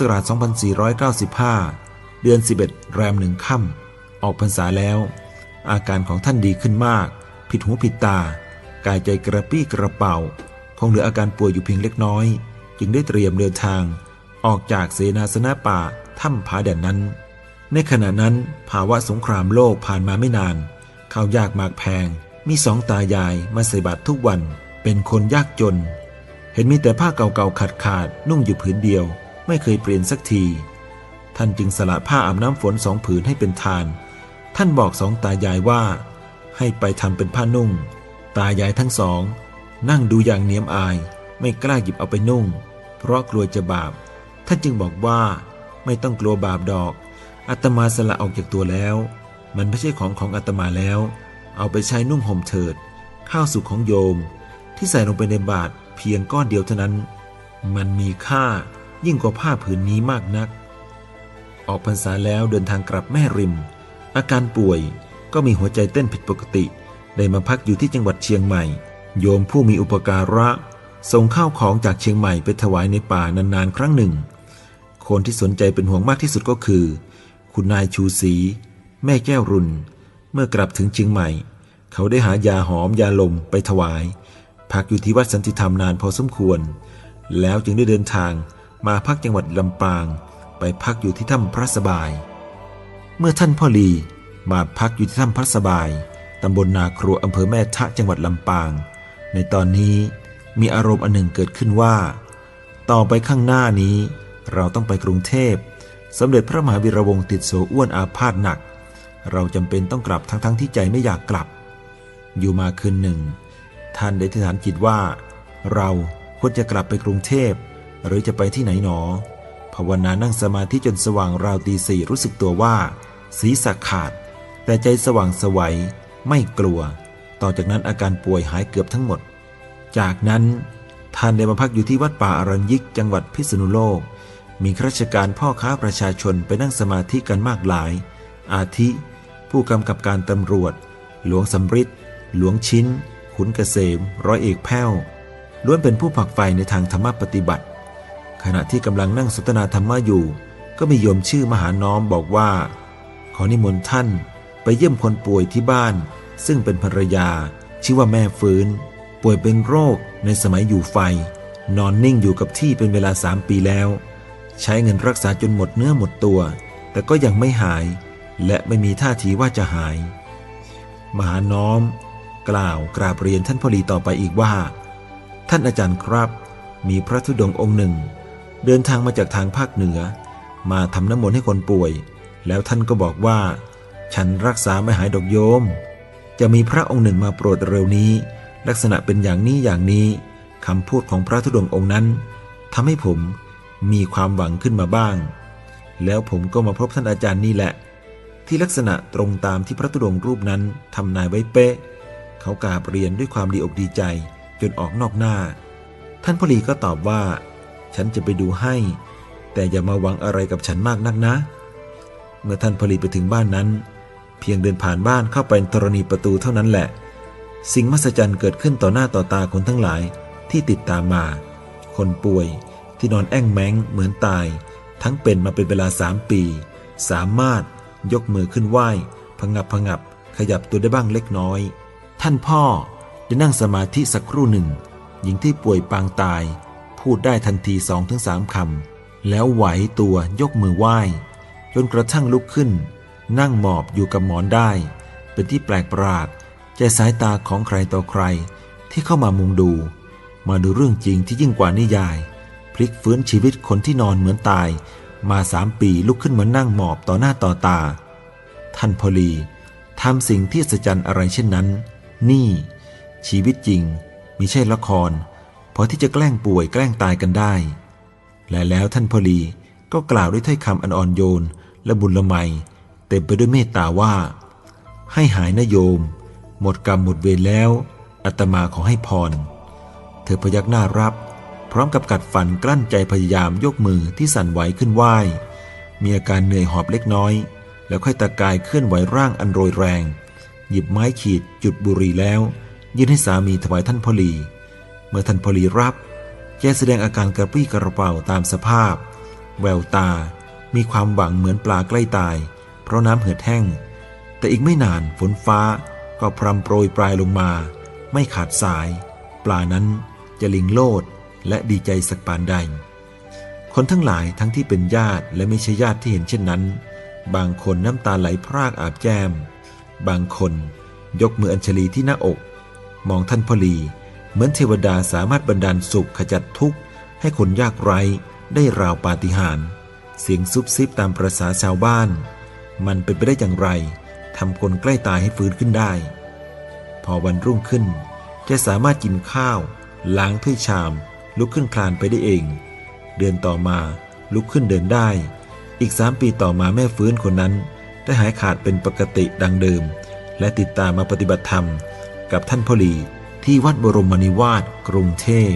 ศักราช 2495 เดือน 11 แรมหนึ่งค่ำออกพรรษาแล้ว อาการของท่านดีขึ้นมาก ผิดหูผิดตา กายใจกระปี้กระเป๋า คงเหลืออาการป่วยอยู่เพียงเล็กน้อย จึงได้เตรียมเดินทาง ออกจากเสนาสนะป่าถ้ำผาแดนนั้น ในขณะนั้นภาวะสงครามโลกผ่านมาไม่นานข้าวยากหมากแพง มีสองตายายมาใส่บาตรทุกวัน เป็นคนยากจน เห็นมีแต่ผ้าเก่าๆขาดขาดนุ่งอยู่ผืนเดียว ไม่เคยเปลี่ยนสักที ท่านจึงสละผ้าอาบน้ำฝนสองผืนให้เป็นทาน ท่านบอกสองตายายว่า ให้ไปทำเป็นผ้านุ่ง ตายายทั้งสอง นั่งดูอย่างเนียมอาย ไม่กล้าหยิบเอาไปนุ่ง เพราะกลัวจะบาป ท่านจึงบอกว่าไม่ต้องกลัวบาปดอกอาตมาสละออกจากตัวแล้ว มันไม่ใช่ของของอาตมาแล้ว เอาไปใช้นุ่งห่มเถิด ข้าวสุกของโยม ที่ใส่ลงไปในบาตรเพียงก้อนเดียวเท่านั้น มันมีค่า ยิ่งกว่าผ้าผืนนี้มากนัก ออกพรรษาแล้วเดินทางกลับแม่ริม อาการป่วยก็มีหัวใจเต้นผิดปกติ ได้มาพักอยู่ที่จังหวัดเชียงใหม่ โยมผู้มีอุปการะส่งข้าวของจากเชียงใหม่ไปถวายในป่านานๆ ครั้งหนึ่ง คนที่สนใจเป็นห่วงมากที่สุดก็คือ คุณนายชูศรีแม่แก้วรุนเมื่อกลับถึงเชียงใหม่ เขาได้หายาหอมยาลมไปถวาย พักอยู่ที่วัดสันติธรรมนานพอสมควร แล้วจึงได้เดินทาง มาพักจังหวัดลำปาง ไปพักอยู่ที่ถ้ำพระสบาย เมื่อท่านพ่อลีมาพักอยู่ที่ถ้ำพระสบายตำบลนาครัวอำเภอแม่ทะจังหวัดลำปาง ในตอนนี้มีอารมณ์อันหนึ่งเกิดขึ้นว่า ต่อไปข้างหน้านี้ เราต้องไปกรุงเทพ สมเด็จพระมหาวีระวงศ์ติดโสอ้วนอาพาธหนัก เราจำเป็นต้องกลับทั้งๆทที่ใจไม่อยากกลับ อยู่มาคืนหนึ่ง ท่านได้ทิฏฐานจิตว่า เราควรจะกลับไปกรุงเทพ หรือจะไปที่ไหนหนอ ภาวนานั่งสมาธิจนสว่างราวตีสี่รู้สึกตัวว่า ศีรษะขาด แต่ใจสว่างสวัยไม่กลัว ต่อจากนั้นอาการป่วยหายเกือบทั้งหมด จากนั้นท่านได้มาพักอยู่ที่วัดป่าอารัญยิกจังหวัดพิษณุโลก มีข้าราชการพ่อค้าประชาชนไปนั่งสมาธิกันมากหลาย อาทิ ผู้กำกับการตำรวจ หลวงสำริดหลวงชิ้น ขุนเกษม ร้อยเอกแพ้วล้วนเป็นผู้ผักใฝ่ในทางธรรมปฏิบัติ ขณะที่กำลังนั่งสนทนาธรรมะอยู่ ก็มีโยมชื่อมหาน้อมบอกว่า ขอนิมนต์ท่านไปเยี่ยมคนป่วยที่บ้าน ซึ่งเป็นภรรยา ชื่อว่าแม่ฟื้น ป่วยเป็นโรคในสมัยอยู่ไฟ นอนนิ่งอยู่กับที่เป็นเวลาสามปีแล้ว ใช้เงินรักษาจนหมดเนื้อหมดตัว แต่ก็ยังไม่หาย และไม่มีท่าทีว่าจะหาย มหาน้อม กล่าวกราบเรียนท่านพลีต่อไปอีกว่า ท่านอาจารย์ครับ มีพระธุดงค์องค์หนึ่ง เดินทางมาจากทางภาคเหนือ มาทำน้ำมนต์ให้คนป่วย แล้วท่านก็บอกว่า ฉันรักษาไม่หายดอกโยม จะมีพระองค์หนึ่งมาโปรดเร็วนี้ ลักษณะเป็นอย่างนี้อย่างนี้คำพูดของพระธุดงค์องค์นั้นทำให้ผมมีความหวังขึ้นมาบ้าง แล้วผมก็มาพบท่านอาจารย์นี่แหละ ที่ลักษณะตรงตามที่พระธุดงค์รูปนั้นทำนายไว้เป๊ะ เขากราบเรียนด้วยความดีอกดีใจจนออกนอกหน้า ท่านพลีก็ตอบว่า ฉันจะไปดูให้ แต่อย่ามาหวังอะไรกับฉันมากนักนะ เมื่อท่านพลีไปถึงบ้านนั้น เพียงเดินผ่านบ้านเข้าไปธรณีประตูเท่านั้นแหละ สิ่งมหัศจรรย์เกิดขึ้นต่อหน้าต่อตาคนทั้งหลายที่ติดตามมา คนป่วยที่นอนแอ่งแมงเหมือนตาย ทั้งเป็นมาเป็นเวลาสามปี สามารถยกมือขึ้นไหว้พงับพงับขยับตัวได้บ้างเล็กน้อย ท่านพ่อได้นั่งสมาธิสักครู่หนึ่ง หญิงที่ป่วยปางตาย พูดได้ทันทีสองถึงสามคำ แล้วไหวตัวยกมือไหว้ จนกระทั่งลุกขึ้น นั่งหมอบอยู่กับหมอนได้ เป็นที่แปลกประหลาดใจสายตาของใครต่อใครที่เข้ามามุงดู มาดูเรื่องจริงที่ยิ่งกว่านิยาย พลิกฟื้นชีวิตคนที่นอนเหมือนตาย มาสามปีลุกขึ้นมานั่งหมอบต่อหน้าต่อตา ท่านพอลีทำสิ่งที่สัศจรรย์อะไรเช่นนั้น นี่ ชีวิตจริงมิใช่ละคร อที่จะแกล้งป่วยแกล้งตายกันได้ และแล้วท่านพอลีก็กล่าวด้วยถ้อยคำอันอ่อนโยนและบุญละไมเต็มไปด้วยเมตตาว่า ให้หายนะโยม หมดกรรมหมดเวรแล้วอาตมาขอให้พร เธอพยักหน้ารับ พร้อมกับกัดฟันกลั้นใจพยายามยกมือที่สั่นไหวขึ้นไหวมีอาการเหนื่อยหอบเล็กน้อย แล้วค่อยตะกายเคลื่อนไหวร่างอันโรยแรง หยิบไม้ขีดจุดบุหรี่แล้ว ยื่นให้สามีถวายท่านพอลี เมื่อท่านพลีรับแกแสดงอาการกระปรี้กระเป๋าตามสภาพ แววตา มีความหวังเหมือนปลาใกล้ตาย เพราะน้ำเหือดแห้ง แต่อีกไม่นานฝนฟ้าก็พรำโปรยปลายลงมา ไม่ขาดสาย ปลานั้นจะลิงโลดและดีใจสักปานใด คนทั้งหลายทั้งที่เป็นญาติและไม่ใช่ญาติที่เห็นเช่นนั้น บางคนน้ำตาไหลพรากอาบแก้มบางคนยกมืออัญชลีที่หน้าอก มองท่านพลี เหมือนเทวดาสามารถบันดาลสุขขจัดทุกข์ ให้คนยากไร้ได้ราวปาฏิหาริย์เสียงซุบซิบตามประษาชาวบ้าน มันเป็นไปได้อย่างไรทำคนใกล้ตายให้ฟื้นขึ้นได้ พอวันรุ่งขึ้น จะสามารถกินข้าว ล้างถ้วยชาม ลุกขึ้นคลานไปได้เอง เดือนต่อมาลุกขึ้นเดินได้ อีกสามปีต่อมาแม่ฟื้นคนนั้น ได้หายขาดเป็นปกติดังเดิม และติดตามมาปฏิบัติธรรม กับท่านพ่อหลี ที่วัดบรมนิวาสกรุงเทพ